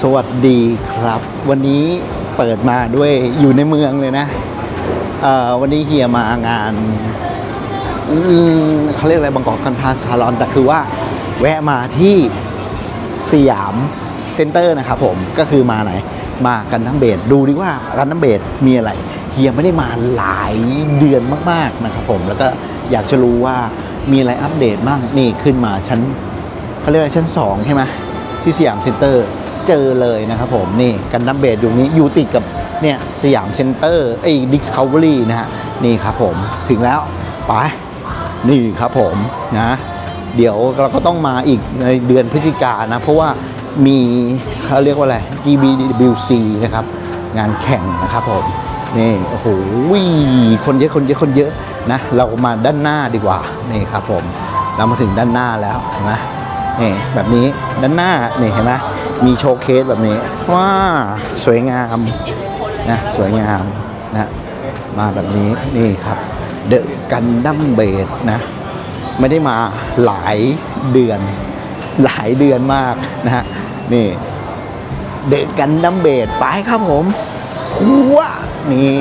สวัสดีครับ วันนี้เปิดมาด้วยอยู่ในเมืองเลยนะเอ่อวันนี้เฮียมางานเขาเรียกอะไรบางกอกกันพาซาลอน แต่คือว่าแวะมาที่สยามเซ็นเตอร์นะครับผมก็คือมาไหน มากันน้ำเบดดูดิว่าร้านน้ำเบดมีอะไรเฮียไม่ได้มาหลายเดือนมากๆนะครับผมแล้วก็อยากจะรู้ว่ามีอะไรอัปเดตบ้างนี่ขึ้นมาชั้นเขาเรียกว่าชั้น 2 ใช่ไหมที่สยามเซ็นเตอร์ เจอเลยนะครับผมนี่กันดัมเบดอยู่นี้อยู่ติดกับเนี่ยสยามเซ็นเตอร์ไอ้ดิสคัฟเวอรี่นะฮะนี่ครับผมถึงแล้วไปนี่ครับผมนะเดี๋ยวเราก็ต้องมาอีกในเดือนพฤศจิกานะ เพราะว่ามีเขาเรียกว่าอะไร GBWC นะครับ งานแข่งนะครับผมนี่โอ้โหคนเยอะคนเยอะคนเยอะนะ เรามาด้านหน้าดีกว่านี่ครับผม เรามาถึงด้านหน้าแล้วเห็นไหมนี่แบบนี้ด้านหน้านี่เห็นไหม มีโชว์เคสแบบนี้ว้าสวยงามนะสวยงามนะมาแบบนี้นี่ครับเดอะกันดัมเบดนะไม่ได้มาหลายเดือน หลายเดือนมากนะฮะนี่เดอะกันดัมเบดไปครับผมพัวนี่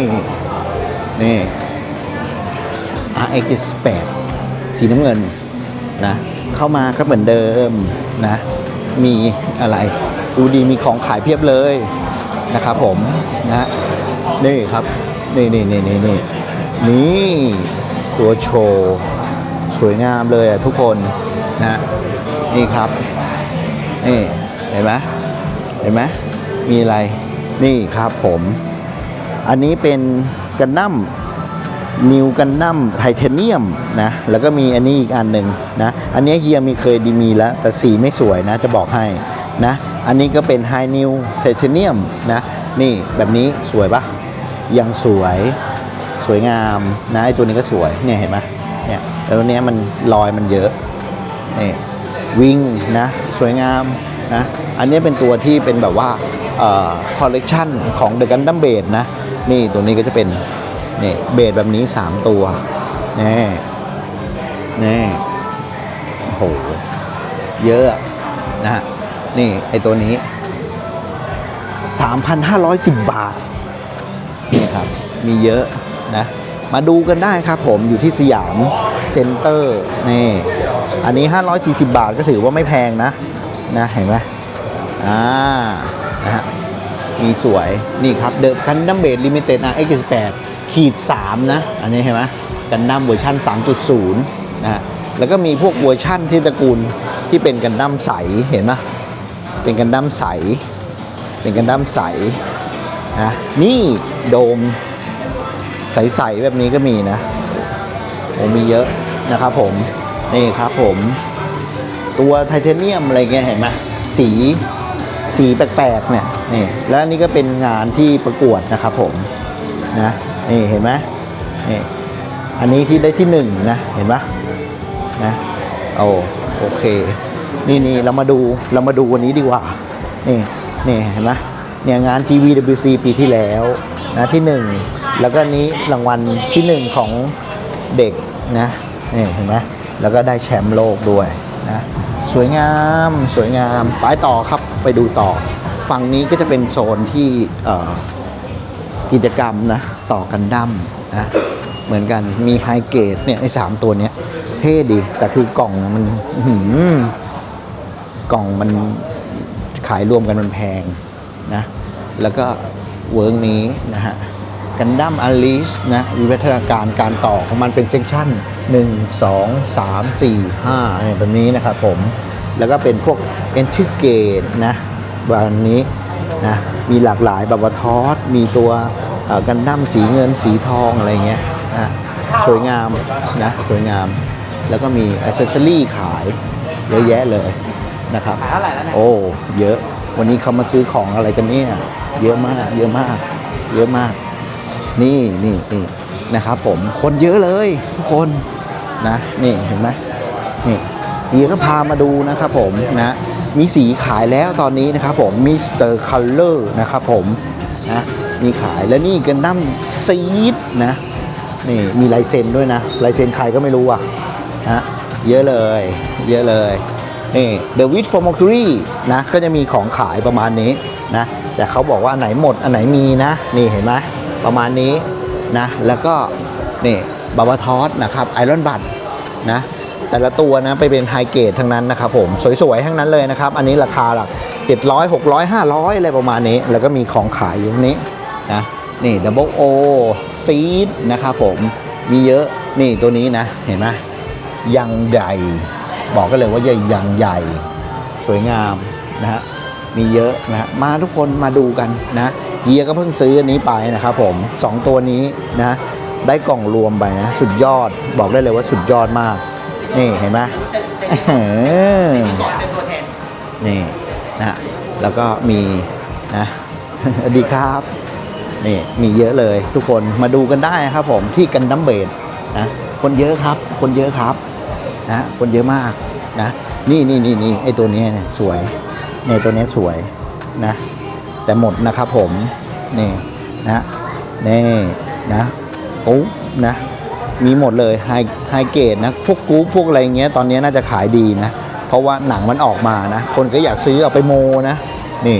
นี่ RX 8สีน้ำเงินนะเข้ามาก็เหมือนเดิมนะมี อะไรดูดีมีของขายเพียบเลยนะครับผมนะนี่ครับนี่นี่นี่นี่นี่นี่ตัวโชว์สวยงามเลยอะทุกคนนะนี่ครับนี่เห็นไหมเห็นไหมมีอะไรนี่ครับผม อันนี้เป็นกันดั้มนิวกันดั้มไทเทเนียมนะแล้วก็มีอันนี้อีกอันหนึ่งนะอันนี้เฮียมีเคยดีมีแล้ว แต่สีไม่สวยนะจะบอกให้ นะ อันนี้ก็เป็นไฮนิวไทเทเนียมนะ นี่แบบนี้สวยปะยังสวยสวยงามนะไอตัวนี้ก็สวยเนี่ยเห็นไหมเนี่ยแต่ตัวเนี้ยมันรอยมันเยอะนี่วิ่งนะสวยงามนะอันนี้เป็นตัวที่เป็นแบบว่าคอลเลกชันของ The Gundam b a s e นะนี่ตัวนี้ก็จะเป็นนี่เบสแบบนี้ 3 ตัวนี่นี่โอ้โหเยอะอะนะฮะ นี่ ไอตัวนี้ 3,510 บาท นี่ครับ มีเยอะนะ มาดูกันได้ครับผมอยู่ที่สยามเซ็นเตอร์ นี่ อันนี้ 540 บาทก็ถือว่าไม่แพงนะ นะ เห็นไหมอ่า นะฮะ มีสวย นี่ครับเดอะกันดัมเบดลิมิเต็ดนะ X8 ขีด3นะ อันนี้เห็นไหมกันดั้มเวอร์ชัน3.0 นะฮะแล้วก็มีพวกเวอร์ชั่นที่ตระกูลที่เป็นกันดั้มใสเห็นไหม เป็นกันดั้มใส เป็นกันดั้มใสนะนี่โดมใสๆแบบนี้ก็มีนะโอ้มีเยอะนะครับผมนี่ครับผมตัวไทเทเนียมอะไรเงี้ยเห็นไหมสีสีแปลกๆเนี่ยนี่แล้วนนี้ก็เป็นงานที่ประกวดนะครับผมนะนี่เห็นไหมนี่อันนี้ที่ได้ที่หนึ่งนะเห็นปะนะโอโอเค นี่นี่เรามาดูเรามาดูวันนี้ดีกว่า นี่นี่เห็นไหมเนี่ยงาน GVWC ปีที่แล้วนะที่หนึ่งแล้วก็นี้รางวัลที่หนึ่งของเด็กนะนี่เห็นไหมแล้วก็ได้แชมป์โลกด้วยนะสวยงามสวยงามไปต่อครับไปดูต่อ ฝั่งนี้ก็จะเป็นโซนที่กิจกรรมนะต่อกันดั้มนะเหมือนกันมีไฮเกรดเนี่ยไอ้สามตัวเนี้ยเท่ดี แต่คือกล่องมันหือ กล่องมันขายรวมกันมันแพงนะ แล้วก็เวิร์กนี้นะฮะกันดั้มอลิสนะวิวัฒนาการการต่อของมันเป็นเซกชัน1 2 3 4 5เนี่ยแบบนี้นะครับผม แล้วก็เป็นพวกเอนชิเกตนะวันนี้นะมีหลากหลายแบบว่าทอสมีตัวกันดั้มสีเงินสีทองอะไรเงี้ยนะสวยงามนะสวยงาม แล้วก็มีอ c เซอรี่ขายเยอะแยะเลย นะครับโอ้เยอะวันนี้เขามาซื้อของอะไรกันเนี่ยเยอะมาก เยอะมาก เยอะมาก นี่นี่นี่นะครับ ผมคนเยอะเลยทุกคนนะนี่เห็นไหมนี่เฮียก็พามาดูนะครับผมนะมีสีขายแล้วตอนนี้นะครับผมมิสเตอร์คัลเลอร์นะครับผมนะมีขายแล้วนี่กันดั้มซีดนะนี่มีลายเซ็นด้วยนะลายเซ็นใครก็ไม่รู้อะนะเยอะเลย เยอะเลย นี่ The Wit for Mercury นะ ก็จะมีของขายประมาณนี้นะ แต่เขาบอกว่าอันไหนหมด อันไหนมีนะ นี่เห็นไหมประมาณนี้นะ แล้วก็ นี่บาบาทอสนะครับไอรอนบัตนะ แต่ละตัวนะ ไปเป็นไฮเกรดทั้งนั้นนะครับผม สวยๆ ทั้งนั้นเลยนะครับ อันนี้ราคาหลัก700 600 500 อะไรประมาณนี้ แล้วก็มีของขายอยู่ตรงนี้นะ นี่ดับเบิลโอซีดนะครับผม มีเยอะ นี่ตัวนี้นะ เห็นไหมยังใหญ่ บอกกันเลยว่าใหญ่ยังใหญ่ สวยงามนะฮะมีเยอะนะฮะมาทุกคนมาดูกันนะเฮียก็เพิ่งซื้ออันนี้ไปนะครับผมสองตัวนี้นะได้กล่องรวมไปนะ สุดยอดบอกได้เลยว่าสุดยอดมาก นี่เห็นไหมเออนี่นะแล้วก็มีนะสวัสดีครับนี่มีเยอะเลยทุกคนมาดูกันได้นะครับผมที่กันดัมเบดนะคนเยอะครับ คนเยอะครับ นะคนเยอะมากนะนี่นี่นี่นี่ไอตัวนี้เนี่ยสวยเนี่ยตัวนี้สวยนะแต่หมดนะครับผมนี่นะนี่นะโอ้นะมีหมดเลยไฮไฮเกรดนะพวกกู๊พวกอะไรเงี้ยตอนนี้น่าจะขายดีนะ เพราะว่าหนังมันออกมานะ คนก็อยากซื้อเอาไปโมนะนี่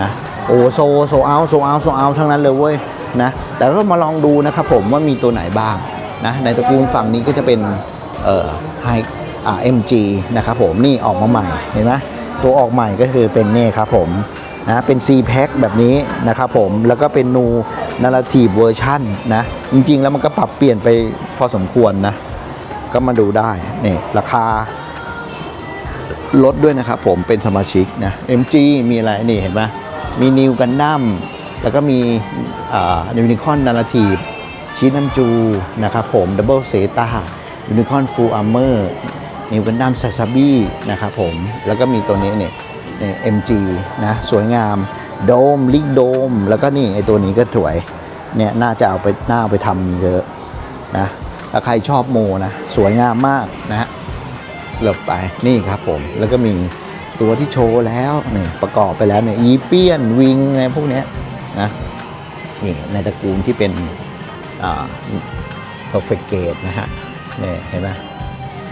นะโอ้โซโซเอาโซเอาโซเอาทั้งนั้นเลยเว้ยนะแต่ก็มาลองดูนะครับผมว่ามีตัวไหนบ้างนะในตระกูลฝั่งนี้ก็จะเป็น เอ่อไฮอ่า MG นะครับผมนี่ออกมาใหม่เห็นไหมตัวออกใหม่ก็คือเป็นนี่ครับผมนะเป็น C pack แบบนี้นะครับผมแล้วก็เป็นนูนาราทีฟเวอร์ชันนะจริงๆ แล้วมันก็ปรับเปลี่ยนไปพอสมควรนะ ก็มาดูได้นี่ราคาลดด้วยนะครับผมเป็นสมาชิกนะ MG มีอะไรนี่เห็นไหมมีนิวกันดั้มแล้วก็มีอ่ายูนิคอนนาราทีฟชีนัมจูนะครับผมดับเบิลเซตา ยูนิคอนฟูลอาร์เมอร์นิวนดัมซาซาบี้นะครับผม แล้วก็มีตัวนี้เนี่ยนี่ MG นะสวยงามโดมลิกโดม แล้วก็นี่ไอตัวนี้ก็สวยเนี่ยน่าจะเอาไปน่าเอาไปทำเยอะนะถ้าใครชอบโมนะ สวยงามมากนะฮะหลบไปนี่ครับผม แล้วก็มีตัวที่โชว์แล้วนี่ประกอบไปแล้วเนี่ยอีเปียนวิงอะไรพวกนี้นะนี่ในตระกูลที่เป็นอ่า perfect gate นะฮะ นี่เห็นไหม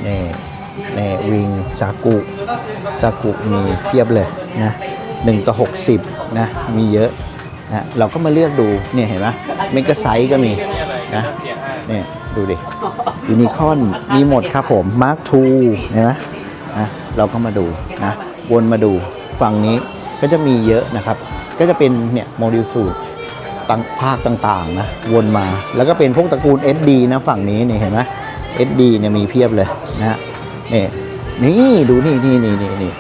นี่นี่วิงซากุซากุมีเทียบเลยนะหนึ่งต่อหกสิบนะมีเยอะนะเราก็มาเลือกดูเนี่ยเห็นไหมเมกะไซส์ก็มีนะเนี่ยดูดิยูนิคอนมีหมดครับผมมาร์คทูเห็นไหมนะเราก็มาดูนะวนมาดูฝั่งนี้ก็จะมีเยอะนะครับ ก็จะเป็นเนี่ยโมดิลสูตรต่างภาคต่างๆนะวนมาแล้วก็เป็นพวกตระกูล SD นะฝั่งนี้เนี่ยเห็นไหม SD เนี่ยมีเพียบเลยนะฮะนี่นี่ดูนี่นี่นี่นี่นี่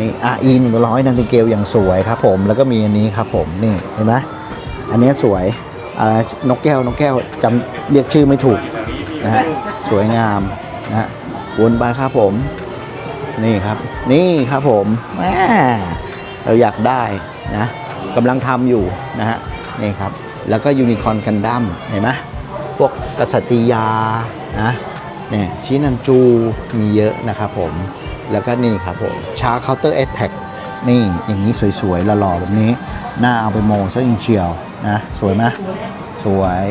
นี่ RE 100นันติเกลอย่างสวยครับผมแล้วก็มีอันนี้ครับผมนี่เห็นไหมอันนี้สวยอ่านกแก้วนกแก้วจำเรียกชื่อไม่ถูกนะฮะสวยงามนะฮะวนไปครับผม นี่ครับ นี่ครับผมแหมเราอยากได้นะกำลังทำอยู่นะฮะนี่ครับ แล้วก็ยูนิคอนกันดั้มเห็นไหมพวกกษัตริยา นะเนี่ยชินันจูมีเยอะนะครับผม แล้วก็นี่ครับผมชาร์เคาน์เตอร์แอตแทกนี่อย่างนี้สวยๆหล่อๆแบบนี้น่าเอาไปโมซะจริงเชียวนะสวยไหมสวย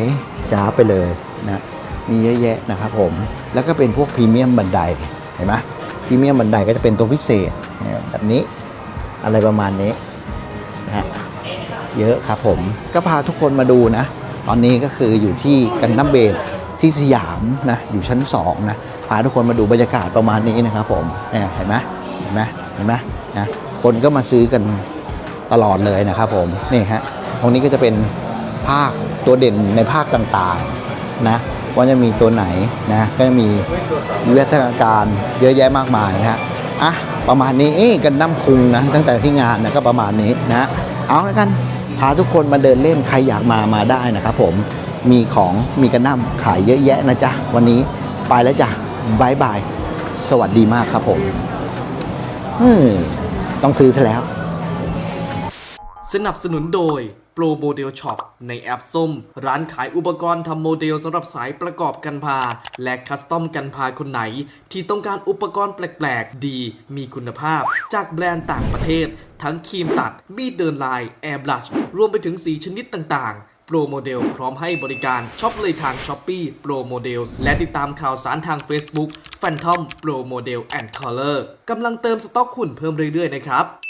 จ้าไปเลยนะมีเยอะแยะนะครับผม แล้วก็เป็นพวกพรีเมียมบันไดเห็นไหมพรีเมียมบันไดก็จะเป็นตัวพิเศษเนี่ยแบบนี้อะไรประมาณนี้นะฮะเยอะครับผมก็พาทุกคนมาดูนะ ตอนนี้ก็คืออยู่ที่กันน้ำเบส ที่สยามนะอยู่ชั้น2นะพาทุกคนมาดูบรรยากาศประมาณนี้นะครับผมเนี่ยเห็นไหมเห็นไหมเห็นไหมนะคนก็มาซื้อกันตลอดเลยนะครับผมนี่ฮะตรงนี้ก็จะเป็นภาคตัวเด่นในภาคต่างๆนะว่าจะมีตัวไหนนะก็จะมีวิวัฒนาการเยอะแยะมากมายนะฮะอะประมาณนี้กันน้ำคุงนะตั้งแต่ที่งานนะก็ประมาณนี้นะเอาแล้วกันพาทุกคนมาเดินเล่นใครอยากมามาได้นะครับผม มีของมีกันน้ำขายเยอะแยะนะจ๊ะ วันนี้ไปแล้วจ้ะบายบาย สวัสดีมากครับผมอืมต้องซื้อซะแล้ว สนับสนุนโดย Pro Model Shop ในแอปส้ม ร้านขายอุปกรณ์ทำโมเดลสำหรับสายประกอบกันพา และคัสตอมกันพาคนไหน ที่ต้องการอุปกรณ์แปลกๆ ดี มีคุณภาพ จากแบรนด์ต่างประเทศ ทั้งครีมตัด มีดเดินลาย แอร์บลัช รวมไปถึงสีชนิดต่างๆ โปรโมเดลพร้อมให้บริการช็อปเลยทาง s h อ p e e Pro Models และติดตามข่าวสารทาง Facebook Phantom Pro Model and Color กำลังเติมสต็อกหุ่นเพิ่มเรื่อยๆนะครับ